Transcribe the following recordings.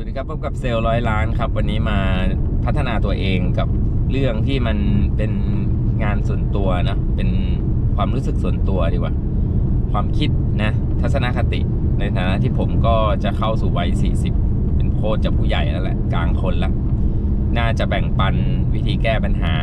วัสดีครับพบกับเซลล์ร้อยล้านครับ วันนี้มาพัฒนาตัวเองกับเรื่องที่มันเป็นงานส่วนตัวนะ เป็นความรู้สึกส่วนตัวดีกว่า ความคิดนะ ทัศนคติ ในฐานะที่ผมก็จะเข้าสู่วัย 40 เป็นโคตรจะผู้ใหญ่แล้วแหละ กลางคนละ น่าจะแบ่งปันวิธีแก้ปัญหา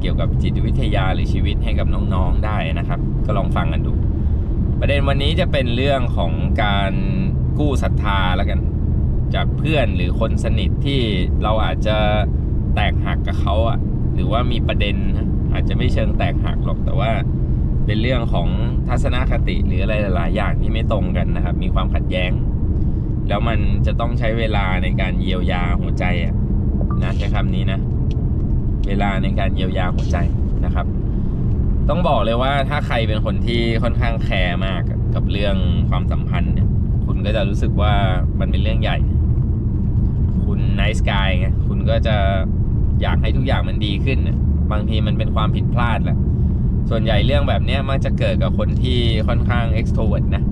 เกี่ยวกับจิตวิทยาหรือชีวิตให้กับน้องๆได้นะครับ ก็ลองฟังกันดู ประเด็นวันนี้จะเป็นเรื่องของการกู้ศรัทธาแล้วกัน จากเพื่อนหรือคนสนิทที่เราอาจจะแตกหักกับเขาอะหรือว่ามีประเด็นนะอาจจะไม่เชิงแตกหักหรอกแต่ว่าเป็นเรื่องของทัศนคติหรืออะไรหลายๆอย่างที่ไม่ตรงกันนะครับ มีความขัดแย้ง แล้วมันจะต้องใช้เวลาในการเยียวยาหัวใจอะนะใช้คำนี้นะ เวลาในการเยียวยาหัวใจนะครับ ต้องบอกเลยว่าถ้าใครเป็นคนที่ค่อนข้างแคร์มากกับเรื่องความสัมพันธ์เนี่ย คุณก็จะรู้สึกว่ามันเป็นเรื่องใหญ่ คุณไนส์กายไงคุณก็จะอยากให้ทุกอย่างมันดีขึ้นนะบางทีมันเป็นความผิดพลาดแหละส่วนใหญ่เรื่องแบบนี้มักจะเกิดกับคนที่ค่อนข้าง extrovert นะ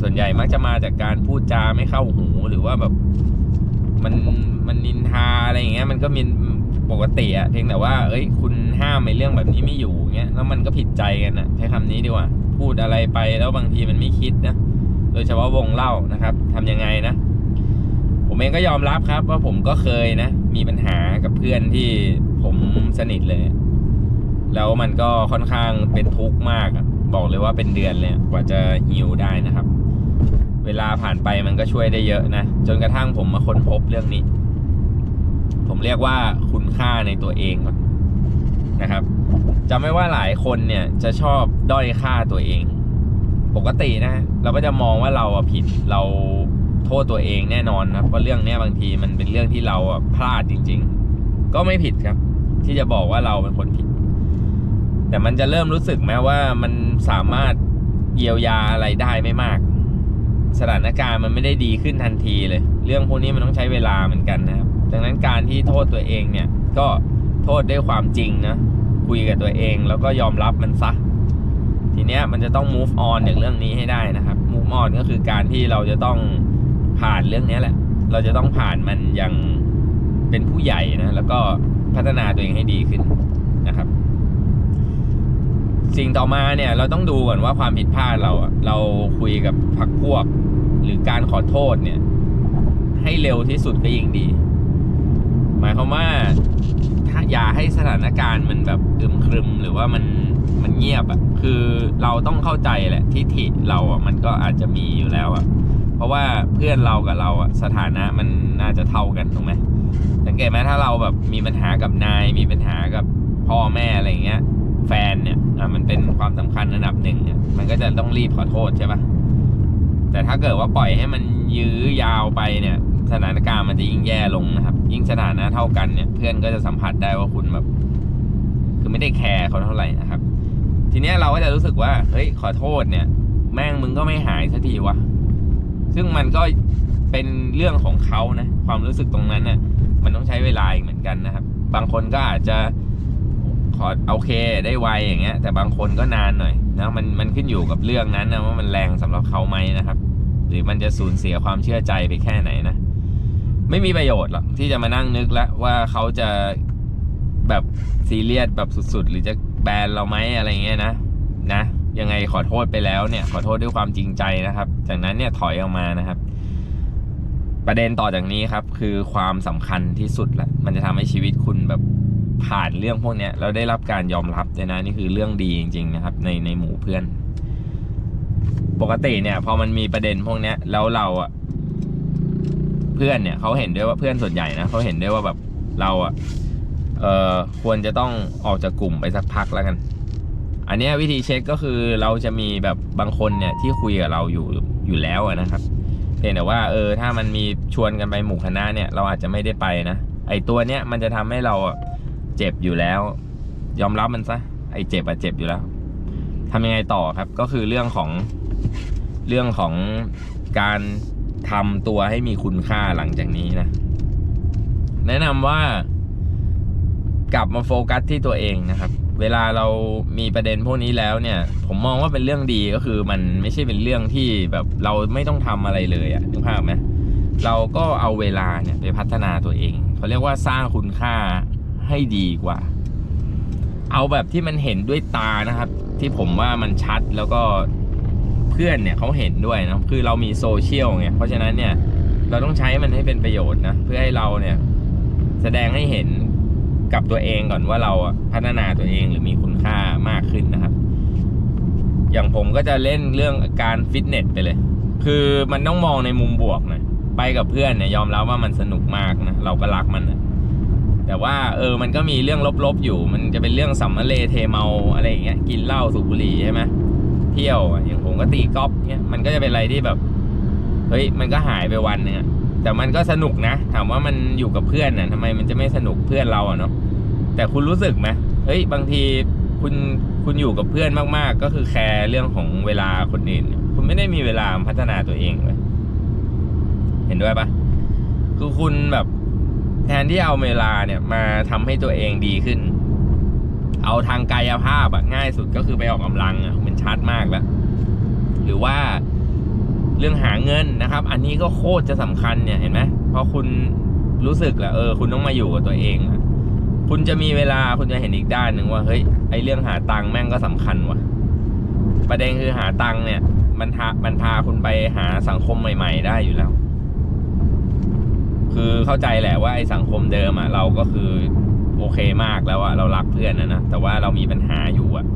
ส่วนใหญ่มักจะมาจากการพูดจาไม่เข้าหูหรือว่าแบบมันมันนินทาอะไรอย่างเงี้ยมันก็มีปกติอะเพียงแต่ว่า เอ้ย คุณห้ามในเรื่องแบบนี้ไม่อยู่เงี้ยแล้วมันก็ผิดใจกันอะใช้คำนี้ดีกว่า พูดอะไรไปแล้วบางทีมันไม่คิดนะ โดยเฉพาะวงเล่านะครับทำยังไงนะ ผมเองก็ยอมรับครับ ว่าผมก็เคยนะ มีปัญหากับเพื่อนที่ผมสนิทเลย แล้วมันก็ค่อนข้างเป็นทุกข์มากบอกเลยว่าเป็นเดือนเลยกว่าจะฮิวได้นะครับ เวลาผ่านไปมันก็ช่วยได้เยอะนะจนกระทั่งผมมาค้นพบเรื่องนี้ ผมเรียกว่าคุณค่าในตัวเองนะครับจำไม่ว่าหลายคนเนี่ยจะชอบด้อยค่าตัวเอง ปกตินะ เราก็จะมองว่าเราผิดเรา โทษตัวเองแน่นอนนะเพราะเรื่องนี้บางทีมันเป็นเรื่องที่เราพลาดจริง ๆ ก็ไม่ผิดครับ ที่จะบอกว่าเราเป็นคนผิด แต่มันจะเริ่มรู้สึกไหมว่ามันสามารถเยียวยาอะไรได้ไม่มาก สถานการณ์มันไม่ได้ดีขึ้นทันทีเลย เรื่องพวกนี้มันต้องใช้เวลาเหมือนกันนะครับ ดังนั้นการที่โทษตัวเองเนี่ย ก็โทษด้วยความจริงนะคุยกับตัวเองแล้วก็ยอมรับมันซะทีเนี้ยมันจะต้อง move on จากเรื่องนี้ให้ได้นะครับ move on ก็คือการที่เราจะต้อง ผ่านเรื่องนี้แหละ เราจะต้องผ่านมันอย่างเป็นผู้ใหญ่นะ แล้วก็พัฒนาตัวเองให้ดีขึ้นนะครับ สิ่งต่อมาเนี่ย เราต้องดูก่อนว่าความผิดพลาดเราเราคุยกับพักพวก หรือการขอโทษเนี่ย ให้เร็วที่สุดก็ยิ่งดี หมายความว่าถ้าอย่าให้สถานการณ์มันแบบอึมครึมหรือว่ามันมันเงียบอะคือเราต้องเข้าใจแหละทิฐิเราอะมันก็อาจจะมีอยู่แล้วอะ เพราะว่าเพื่อนเรากับเราอะสถานะมันน่าจะเท่ากันถูกไหมสังเกตไหมถ้าเราแบบมีปัญหากับนายมีปัญหากับพ่อแม่อะไรเงี้ย แฟนเนี่ยมันเป็นความสำคัญระดับหนึ่งเนี่ยมันก็จะต้องรีบขอโทษใช่ปะแต่ถ้าเกิดว่าปล่อยให้มันยื้อยาวไปเนี่ยสถานการณ์มันจะยิ่งแย่ลงนะครับ ยิ่งสถานะเท่ากันเนี่ย เพื่อนก็จะสัมผัสได้ว่าคุณแบบ คือไม่ได้แคร์เขาเท่าไหร่นะครับ ทีเนี้ยเราก็จะรู้สึกว่า เฮ้ยขอโทษเนี่ย แม่งมึงก็ไม่หายสักทีวะ ซึ่งมันก็เป็นเรื่องของเขานะความรู้สึกตรงนั้นนี่ยมันต้องใช้เวลาอีกเหมือนกันนะครับ บางคนก็อาจจะขอโอเคได้ไวอย่างเงี้ย แต่บางคนก็นานหน่อยนะมันมันขึ้นอยู่กับเรื่องนั้นนะว่ามันแรงสำหรับเขาไหมนะครับ หรือมันจะสูญเสียความเชื่อใจไปแค่ไหนนะไม่มีประโยชน์หรอกที่จะมานั่งนึกแล้วว่าเขาจะแบบซีเรียสแบบสุดๆ หรือจะแบนเราไหมอะไรเงี้ยนะนะ ยังไงขอโทษไปแล้วเนี่ย ขอโทษด้วยความจริงใจนะครับ จากนั้นเนี่ยถอยออกมานะครับ ประเด็นต่อจากนี้ครับ คือความสำคัญที่สุดแหละมันจะทำให้ชีวิตคุณแบบผ่านเรื่องพวกนี้แล้วได้รับการยอมรับเลยนะนี่คือเรื่องดีจริง ๆ นะครับ ในในหมู่เพื่อน ปกติเนี่ย พอมันมีประเด็นพวกนี้แล้วเราอะเพื่อนเนี่ยเขาเห็นด้วยว่าเพื่อนส่วนใหญ่นะเขาเห็นด้วยว่าแบบเราอะเออควรจะต้องออกจากกลุ่มไปสักพักแล้วกัน อันนี้วิธีเช็คก็คือเราจะมีแบบบางคนเนี่ยที่คุยกับเราอยู่อยู่แล้วนะครับเพียงแต่ว่าเออถ้ามันมีชวนกันไปหมู่คณะเนี่ยเราอาจจะไม่ได้ไปนะไอตัวเนี้ยมันจะทำให้เราเจ็บอยู่แล้ว ยอมรับมันซะไอเจ็บอะเจ็บอยู่แล้วทำยังไงต่อครับก็คือเรื่องของเรื่องของการทำตัวให้มีคุณค่าหลังจากนี้นะ แนะนำว่ากลับมาโฟกัสที่ตัวเองนะครับ เวลาเรามีประเด็นพวกนี้แล้วเนี่ย ผมมองว่าเป็นเรื่องดีก็คือมันไม่ใช่เป็นเรื่องที่แบบเราไม่ต้องทำอะไรเลยอะนึกภาพไหมเราก็เอาเวลาเนี่ยไปพัฒนาตัวเองเขาเรียกว่าสร้างคุณค่าให้ดีกว่า เอาแบบที่มันเห็นด้วยตานะครับ ที่ผมว่ามันชัดแล้วก็เพื่อนเนี่ยเขาเห็นด้วยนะคือเรามีโซเชียลไงเพราะฉะนั้นเนี่ยเราต้องใช้มันให้เป็นประโยชน์นะเพื่อให้เราเนี่ยแสดงให้เห็น กับตัวเองก่อนว่าเราพัฒนาตัวเองหรือมีคุณค่ามากขึ้นนะครับ อย่างผมก็จะเล่นเรื่องการฟิตเนสไปเลย คือมันต้องมองในมุมบวกนะไปกับเพื่อนเนี่ยยอมรับว่ามันสนุกมากนะเราก็รักมันนะแต่ว่าเออมันก็มีเรื่องลบๆอยู่ มันจะเป็นเรื่องสัมมาเลเทเมาอะไรอย่างเงี้ยกินเหล้าสูบบุหรี่ใช่ไหมเที่ยวอย่างผมก็ตีกอล์ฟเงี้ยมันก็จะเป็นอะไรที่แบบเฮ้ยมันก็หายไปวันหนึงอะแต่มันก็สนุกนะ ถามว่ามันอยู่กับเพื่อนน่ะทำไมมันจะไม่สนุกเพื่อนเราอะเนาะ แต่คุณรู้สึกไหมเฮ้ยบางทีคุณคุณอยู่กับเพื่อนมาก ๆ ก็คือแคร์เรื่องของเวลาคนอื่นคุณไม่ได้มีเวลาพัฒนาตัวเองเลยเห็นด้วยปะคือคุณแบบแทนที่เอาเวลาเนี่ยมาทำให้ตัวเองดีขึ้น เอาทางกายภาพอะง่ายสุดก็คือไปออกกำลังอะมันชัดมากแล้วหรือว่าเรื่องหาเงินนะครับ อันนี้ก็โคตรจะสำคัญเนี่ยเห็นไหมพอคุณรู้สึกแล้วเออ คุณต้องมาอยู่กับตัวเองอะ คุณจะมีเวลาคุณจะเห็นอีกด้านหนึ่งว่าเฮ้ยไอเรื่องหาตังค์แม่งก็สำคัญว่ะ ประเด็นคือหาตังค์เนี่ย มันพามันพาคุณไปหาสังคมใหม่ ๆ ได้อยู่แล้ว คือเข้าใจแหละว่าไอสังคมเดิมอะเราก็คือโอเคมากแล้วอะเรารักเพื่อนนะนะแต่ว่าเรามีปัญหาอยู่อะ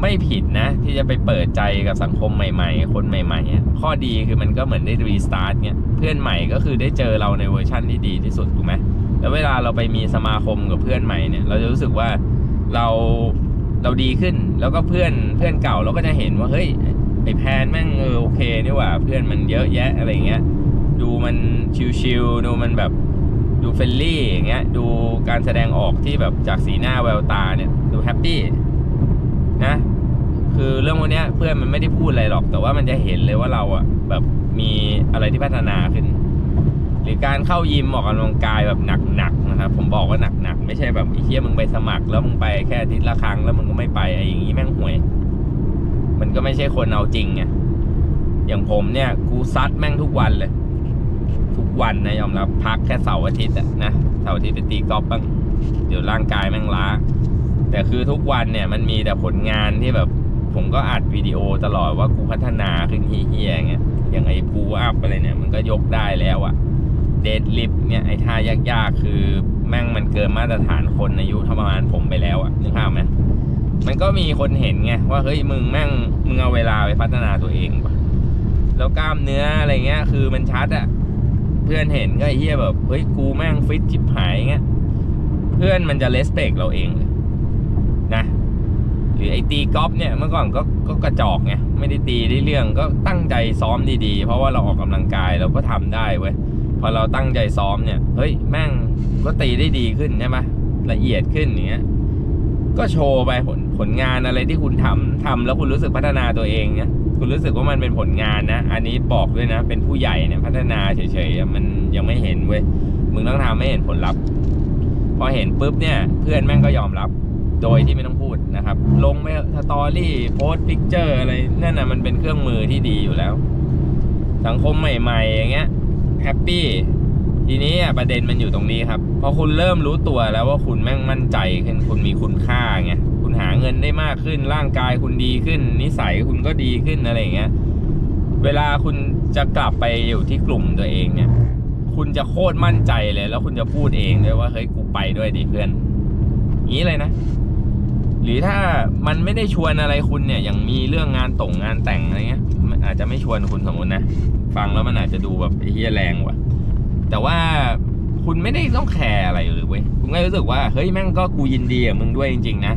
ไม่ผิดนะ ที่จะไปเปิดใจกับสังคมใหม่ ๆ คนใหม่ๆข้อดีคือมันก็เหมือนได้รีสตาร์ทเนี่ยเพื่อนใหม่ก็คือได้เจอเราในเวอร์ชั่นที่ดีที่สุดถูกไหม แล้วเวลาเราไปมีสมาคมกับเพื่อนใหม่เนี่ย เราจะรู้สึกว่าเราเราดีขึ้น แล้วก็เพื่อนเพื่อนเก่าเราก็จะเห็นว่าเฮ้ยไอแพนแม่งเออโอเคนี่หว่าเพื่อนมันเยอะแยะอะไรเงี้ยดูมันชิวๆดูมันแบบดูเฟรนลี่อย่างเงี้ยดูการแสดงออกที่แบบจากสีหน้าแววตาเนี่ยดูแฮปปี้นะคือเรื่องพวกเนี้ยเพื่อนมันไม่ได้พูดอะไรหรอก แต่ว่ามันจะเห็นเลยว่าเราอะแบบมีอะไรที่พัฒนาขึ้น หรือการเข้ายิมออกกำลังกายแบบหนักๆนะครับผมบอกว่าหนักๆไม่ใช่แบบไอ้เหี้ยมึงไปสมัคร แล้วมึงไปแค่อาทิตย์ละครั้งแล้วมึงก็ไม่ไปไอ้อย่างงี้แม่งห่วย มันก็ไม่ใช่คนเอาจริงไงอย่างผมเนี่ยกูซัดแม่งทุกวันเลย ทุกวันนะยอมรับพักแค่เสาร์อาทิตย์อะนะเสาร์อาทิตย์ไปตีกอล์ฟบ้างเดี๋ยวร่างกายแม่งล้า แต่คือทุกวันเนี่ยมันมีแต่ผลงานที่แบบ ผมก็อัดวิดีโอตลอดว่ากูพัฒนาขึ้นเฮี้ยๆเงี้ยอย่างไอ้ปูอัพอะไรเนี่ยมันก็ยกได้แล้วอะ เดดลิฟเนี่ยไอ้ท่ายากๆ คือแม่งมันเกินมาตรฐานคนอายุเท่าประมาณผมไปแล้วอะนึกภาพไหมมันก็มีคนเห็นไงว่าเฮ้ยมึงแม่งมึงเอาเวลาไปพัฒนาตัวเองปะแล้วกล้ามเนื้ออะไรเงี้ย คือมันชัดอะเพื่อนเห็นก็เฮียแบบเฮ้ยกูแม่งฟิตจิบหายเงี้ยเพื่อนมันจะเลสเปกเราเองเลยนะหรือไอ้ตีกอล์ฟเนี่ยเมื่อก่อนก็ก็กระจอกไงไม่ได้ตีได้เรื่องก็ตั้งใจซ้อมดีๆ เพราะว่าเราออกกำลังกายเราก็ทำได้เว้ย พอเราตั้งใจซ้อมเนี่ย เฮ้ยแม่งก็ตีได้ดีขึ้นใช่ไหมละเอียดขึ้นอย่างเงี้ย ก็โชว์ไปผลผลงานอะไรที่คุณทำทำแล้วคุณรู้สึกพัฒนาตัวเองเนี่ยคุณรู้สึกว่ามันเป็นผลงานนะ อันนี้บอกด้วยนะ เป็นผู้ใหญ่เนี่ยพัฒนาเฉยๆมันยังไม่เห็นเว้ย มึงต้องทำให้เห็นผลลัพธ์ พอเห็นปุ๊บเนี่ย เพื่อนแม่งก็ยอมรับ โดยที่ไม่ต้องพูดนะครับ ลงไปสตอรี่โพสต์พิกเจอร์อะไรนั่นน่ะมันเป็นเครื่องมือที่ดีอยู่แล้ว สังคมใหม่ ๆ อย่างเงี้ย แฮปปี้ทีนี้อะประเด็นมันอยู่ตรงนี้ครับพอคุณเริ่มรู้ตัวแล้วว่าคุณแม่งมั่นใจขึ้นคุณมีคุณค่าไงคุณหาเงินได้มากขึ้นร่างกายคุณดีขึ้น นิสัยคุณก็ดีขึ้นอะไรอย่างเงี้ยเวลาคุณจะกลับไปอยู่ที่กลุ่มตัวเองเนี่ย คุณจะโคตรมั่นใจเลย แล้วคุณจะพูดเองด้วยว่าเฮ้ยกูไปด้วยดิเพื่อนอย่างนี้เลยนะ หรือถ้ามันไม่ได้ชวนอะไรคุณเนี่ย อย่างมีเรื่องงานต่งงานแต่งอะไรเงี้ยมันอาจจะไม่ชวนคุณสมมตินะ ฟังแล้วมันอาจจะดูแบบเหี้ยแรงว่ะ แต่ว่าคุณไม่ได้ต้องแคร์อะไรเลยเว้ยคุณก็รู้สึกว่าเฮ้ยแม่งก็กูยินดีกับมึงด้วยจริง ๆ นะ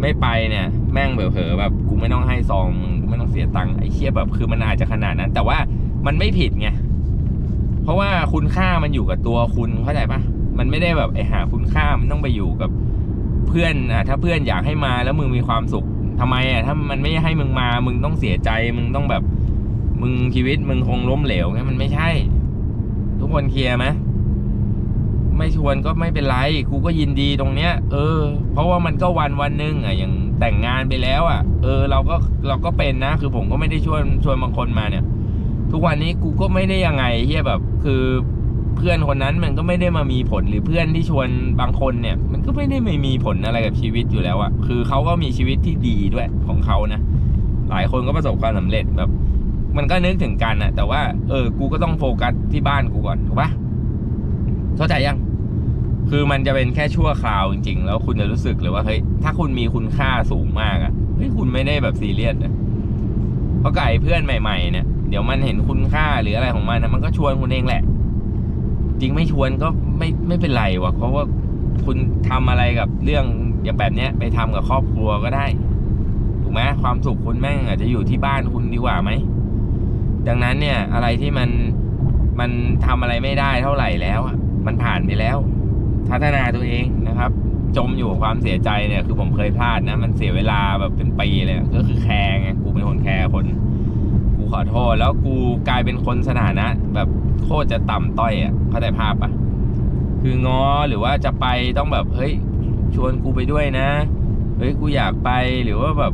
ไม่ไปเนี่ย แม่งเผลอๆแบบกูไม่ต้องให้ซองมึงกูไม่ต้องเสียตังค์ไอ้เชี่ยแบบคือมันอาจจะขนาดนั้น แต่ว่ามันไม่ผิดไงเพราะว่าคุณค่ามันอยู่กับตัวคุณเข้าใจปะมันไม่ได้แบบไอหาคุณค่ามันต้องไปอยู่กับเพื่อนอะถ้าเพื่อนอยากให้มาแล้วมึงมีความสุขทำไมอะถ้ามันไม่ให้มึงมา มึงต้องเสียใจมึงต้องแบบ มึงชีวิตมึงคงล้มเหลวไงมันไม่ใช่ ทุกคนเคลียร์ไหมไม่ชวนก็ไม่เป็นไร กูก็ยินดีตรงเนี้ย เออ เพราะว่ามันก็วันวันหนึ่งอะ อย่างแต่งงานไปแล้ว อะ เออ เราก็เราก็เป็นนะ คือผมก็ไม่ได้ชวนชวนบางคนมาเนี่ย ทุกวันนี้กูก็ไม่ได้ยังไงเฮียแบบ คือเพื่อนคนนั้นมันก็ไม่ได้มามีผลหรือเพื่อนที่ชวนบางคนเนี่ย มันก็ไม่ได้ไม่มีผลอะไรกับชีวิตอยู่แล้วอะคือเขาก็มีชีวิตที่ดีด้วยของเขานะ หลายคนก็ประสบความสำเร็จแบบ มันก็นึกถึงกันอะแต่ว่า เออ กูก็ต้องโฟกัสที่บ้านกูก่อนถูกปะเข้าใจยัง คือมันจะเป็นแค่ชั่วคราวจริง ๆ แล้วคุณจะรู้สึกเลยว่าเฮ้ยถ้าคุณมีคุณค่าสูงมากอะเฮ้ยคุณไม่ได้แบบซีเรียสนะเพราะไก่เพื่อนใหม่ ๆ เนี่ยเดี๋ยวมันเห็นคุณค่าหรืออะไรของมันนะมันก็ชวนคุณเองแหละ จริงไม่ชวนก็ไม่ไม่เป็นไรวะเพราะว่าคุณทำอะไรกับเรื่องอย่างแบบเนี้ยไปทำกับครอบครัวก็ได้ถูกไหมความสุขคุณแม่งอาจจะอยู่ที่บ้านคุณดีกว่าไหม ดังนั้นเนี่ยอะไรที่มันมันทำอะไรไม่ได้เท่าไหร่แล้วมันผ่านไปแล้ว พัฒนาตัวเองนะครับ จมอยู่กับความเสียใจเนี่ยคือผมเคยพลาดนะ มันเสียเวลาแบบเป็นปีเลยก็คือแคร์ไงกูเป็นคนแคร์คนกูขอโทษแล้วกูกลายเป็นคนสถานะ แบบโคตรจะต่ำต้อยอะเข้าใจภาพปะคือง้อหรือว่าจะไปต้องแบบเฮ้ยชวนกูไปด้วยนะเฮ้ยกูอยากไปหรือว่าแบบ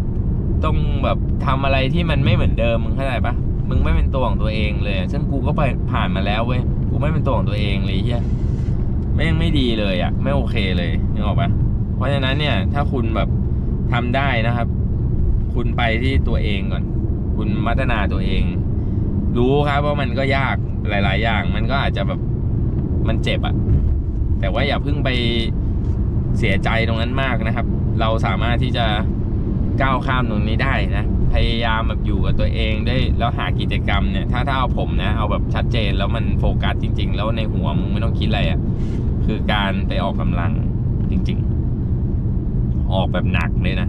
ต้องแบบทำอะไรที่มันไม่เหมือนเดิมมึงเข้าใจปะ มึงไม่เป็นตัวของตัวเองเลย ซึ่งกูก็ไปผ่านมาแล้วเว้ย กูไม่เป็นตัวของตัวเองเลยเฮียไม่งไม่ดีเลยอะ ไม่โอเคเลยนึกออกปะเพราะฉะนั้นเนี่ย ถ้าคุณแบบทำได้นะครับ คุณไปที่ตัวเองก่อน คุณพัฒนาตัวเอง รู้ครับว่ามันก็ยากหลาย ๆ อย่าง มันก็อาจจะแบบมันเจ็บอะ แต่ว่าอย่าเพิ่งไปเสียใจตรงนั้นมากนะครับ เราสามารถที่จะก้าวข้ามตรงนี้ได้นะ พยายามแบบอยู่กับตัวเองได้แล้วหากิจกรรมเนี่ย ถ้าถ้าเอาผมนะ เอาแบบชัดเจนแล้วมันโฟกัสจริง ๆ แล้วในหัวมึงไม่ต้องคิดอะไรอะคือการไปออกกำลังจริง ๆ ออกแบบหนักเลยนะ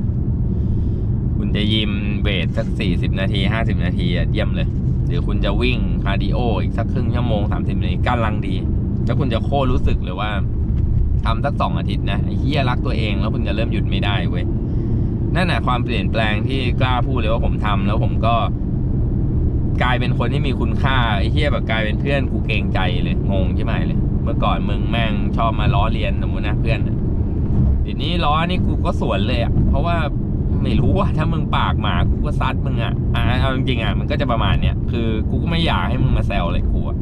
คุณจะยิมเวทสักสี่สิบนาทีห้าสิบนาทีอะเยี่ยมเลย หรือคุณจะวิ่งคาร์ดิโออีกสักครึ่งชั่วโมงสามสิบนาทีกำลังดี แล้วคุณจะโครรู้สึกเลยว่าทำสักสองอาทิตย์นะไอ้เฮียรักตัวเองแล้วคุณจะเริ่มหยุดไม่ได้เว้ย นั่นแหละความเปลี่ยนแปลงที่กล้าพูดเลยว่าผมทำแล้วผมก็ กลายเป็นคนที่มีคุณค่าไอ้เฮียแบบกลายเป็นเพื่อนกูเกรงใจเลยงงใช่ไหมเลย เมื่อก่อนมึงแม่งชอบมาล้อเลียนสมมตินะเพื่อนเดี๋ยวนี้ล้อนี่กูก็สวนเลยอะเพราะว่าไม่รู้ว่าถ้ามึงปากหมากูก็ซัดมึงอะอ่าเอาจริงๆอะมันก็จะประมาณเนี้ยคือกูก็ไม่อยากให้มึงมาแซวอะไรกูอะ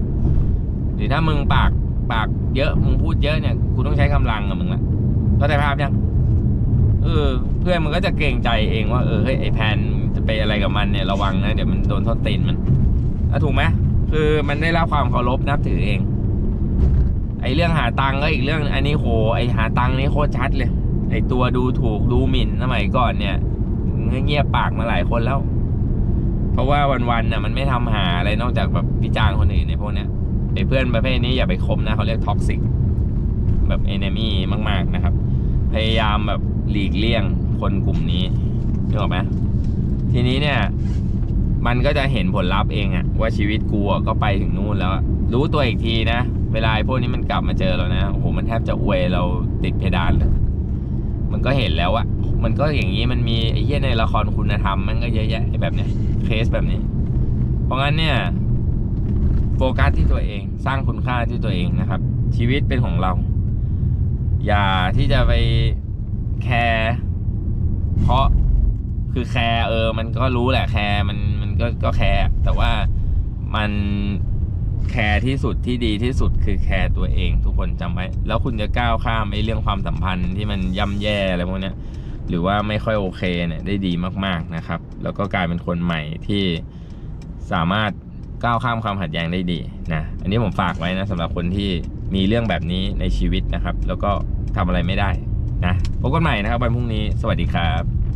หรือถ้ามึงปากปากเยอะมึงพูดเยอะเนี่ยกูต้องใช้กำลังกับมึงละก็ได้ภาพยัง เออ เพื่อนมึงก็จะเกรงใจเองว่าเออเฮ้ยไอแพนจะไปอะไรกับมันเนี่ยระวังนะเดี๋ยวมันโดนทอดตีนมันอะถูกไหมคือมันได้รับความเคารพนับถือเอง ไอเรื่องหาตังค์ก็อีกเรื่องอันนี้โหไอหาตังค์นี่โคตรชัดเลย ไอตัวดูถูกดูหมิ่นสมัยก่อนเนี่ยเงียบปากมาหลายคนแล้ว เพราะว่าวันๆน่ะมันไม่ทำหาอะไรนอกจากแบบวิจารณ์คนอื่นในพวกเนี้ยไอเพื่อนประเภทนี้อย่าไปคบนะเขาเรียกท็อกซิกแบบเอนมี่มาก ๆนะครับ พยายามแบบ หลีกเลี่ยงคนกลุ่มนี้นึกออกไหมทีนี้เนี่ย มันก็จะเห็นผลลัพธ์เองอะว่าชีวิตกูก็ไปถึงนู่นแล้ว รู้ตัวอีกทีนะ เวลาพวกนี้มันกลับมาเจอเรานะโอ้โหมันแทบจะอวยเราติดเพดานเลยมันก็เห็นแล้วอะมันก็อย่างนี้มันมีไอ้เหี้ยในละครคุณธรรมมันก็เยอะแยะแบบเนี้ยเคสแบบนี้ เพราะงั้นเนี่ยโฟกัสที่ตัวเองสร้างคุณค่าที่ตัวเองนะครับ ชีวิตเป็นของเรา อย่าที่จะไป แคร์เพราะคือแคร์เออ มันก็รู้แหละแคร์มันมันก็ก็แคร์แต่ว่ามันแคร์ที่สุดที่ดีที่สุดคือแคร์ตัวเองทุกคนจำไว้ แล้วคุณจะก้าวข้ามไอ้เรื่องความสัมพันธ์ที่มันย่ำแย่อะไรพวกเนี้ยหรือว่าไม่ค่อยโอเคเนี่ยได้ดีมากๆนะครับ แล้วก็กลายเป็นคนใหม่ที่สามารถก้าวข้ามความขัดแย้งได้ดีนะอันนี้ผมฝากไว้นะสำหรับคนที่มีเรื่องแบบนี้ในชีวิตนะครับ แล้วก็ทำอะไรไม่ได้ นะพบกันใหม่นะครับวันพรุ่งนี้สวัสดีครับ